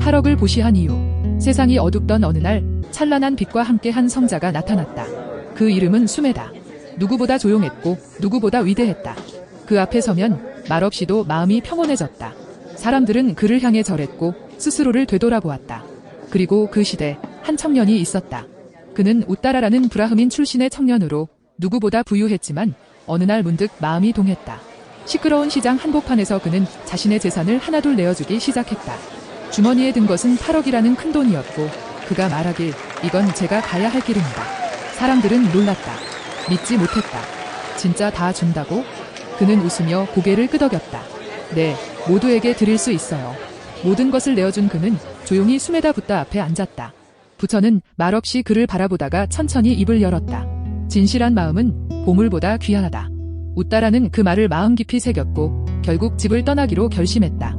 8억을 보시한 이유. 세상이 어둡던 어느 날 찬란한 빛과 함께 한 성자가 나타났다. 그 이름은 수메다. 누구보다 조용했고 누구보다 위대했다. 그 앞에 서면 말없이도 마음이 평온해졌다. 사람들은 그를 향해 절했고 스스로를 되돌아보았다. 그리고 그 시대 한 청년이 있었다. 그는 우따라라는 브라흐민 출신의 청년으로 누구보다 부유했지만 어느 날 문득 마음이 동했다. 시끄러운 시장 한복판에서 그는 자신의 재산을 하나둘 내어주기 시작했다. 주머니에 든 것은 8억이라는 큰 돈이었고 그가 말하길 이건 제가 가야 할 길입니다. 사람들은 놀랐다. 믿지 못했다. 진짜 다 준다고? 그는 웃으며 고개를 끄덕였다. 네, 모두에게 드릴 수 있어요. 모든 것을 내어준 그는 조용히 수메다 붓다 앞에 앉았다. 부처는 말없이 그를 바라보다가 천천히 입을 열었다. 진실한 마음은 보물보다 귀하다. 웃다라는 그 말을 마음 깊이 새겼고 결국 집을 떠나기로 결심했다.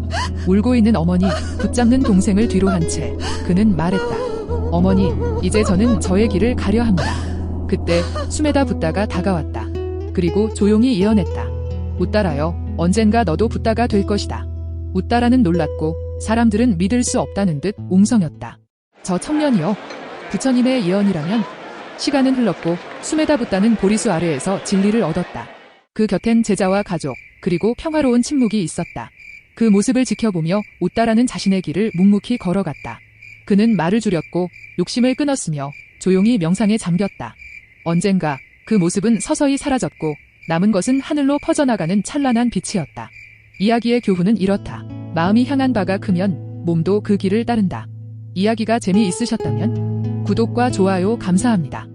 울고 있는 어머니 붙잡는 동생을 뒤로 한 채 그는 말했다. 어머니, 이제 저는 저의 길을 가려 합니다. 그때 수메다 붓다가 다가왔다. 그리고 조용히 예언했다. 웃다라여, 언젠가 너도 붓다가 될 것이다. 웃다라는 놀랐고 사람들은 믿을 수 없다는 듯 웅성였다. 저 청년이요. 부처님의 예언이라면 시간은 흘렀고 수메다 붓다는 보리수 아래에서 진리를 얻었다. 그 곁엔 제자와 가족 그리고 평화로운 침묵이 있었다. 그 모습을 지켜보며 웃다라는 자신의 길을 묵묵히 걸어갔다. 그는 말을 줄였고 욕심을 끊었으며 조용히 명상에 잠겼다. 언젠가 그 모습은 서서히 사라졌고 남은 것은 하늘로 퍼져나가는 찬란한 빛이었다. 이야기의 교훈은 이렇다. 마음이 향한 바가 크면 몸도 그 길을 따른다. 이야기가 재미있으셨다면 구독과 좋아요 감사합니다.